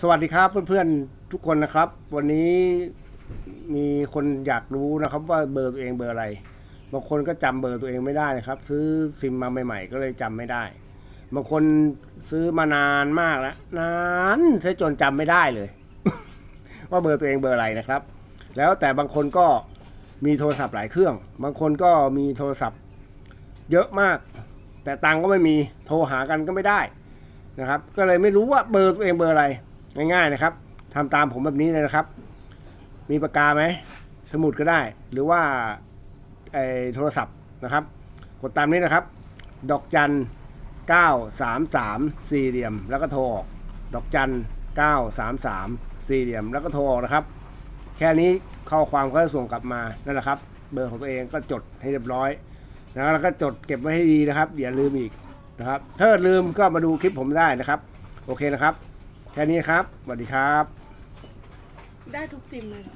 สวัสดีครับเพื่อนๆทุกคนนะครับ วันนี้มีคนอยากรู้นะครับ ว่าเบอร์ตัวเองเบอร์อะไรบางคนก็จำเบอร์ตัวเองไม่ได้นะครับ ซื้อซิมมาใหม่ ๆ ก็เลยจำไม่ได้บางคนซื้อมานานมากแล้วนานใช้จนจำไม่ได้เลย ว่าเบอร์ตัวเองเบอร์อะไรนะครับ แล้วแต่บางคนก็มีโทรศัพท์หลายเครื่อง บางคนก็มีโทรศัพท์เยอะมาก แต่ตังก็ไม่มีโทรหากันก็ไม่ได้ นะครับ ก็เลยไม่รู้ว่าเบอร์ตัวเองเบอร์อะไรง่ายๆนะครับทำตามผมแบบนี้เลยนะครับ มีปากกาไหมสมุดก็ได้ หรือว่าไอ้โทรศัพท์นะครับ กดตามนี้นะครับ ดอกจันเก้าสามสามสี่เหลี่ยม แล้วก็โทรออกดอกจันเก้าสามสามสี่เหลี่ยม แล้วก็โทรออกนะครับ แค่นี้ข้อความก็จะส่งกลับมานั่นแหละครับ เบอร์ของตัวเองก็จดให้เรียบร้อยนะแล้วก็จดเก็บไว้ให้ดีนะครับอย่าลืมอีก นะครับถ้าลืมก็มาดูคลิปผมได้นะครับ โอเคนะครับ แค่นี้ครับสวัสดีครับ ได้ทุกซิมเลยเหรอ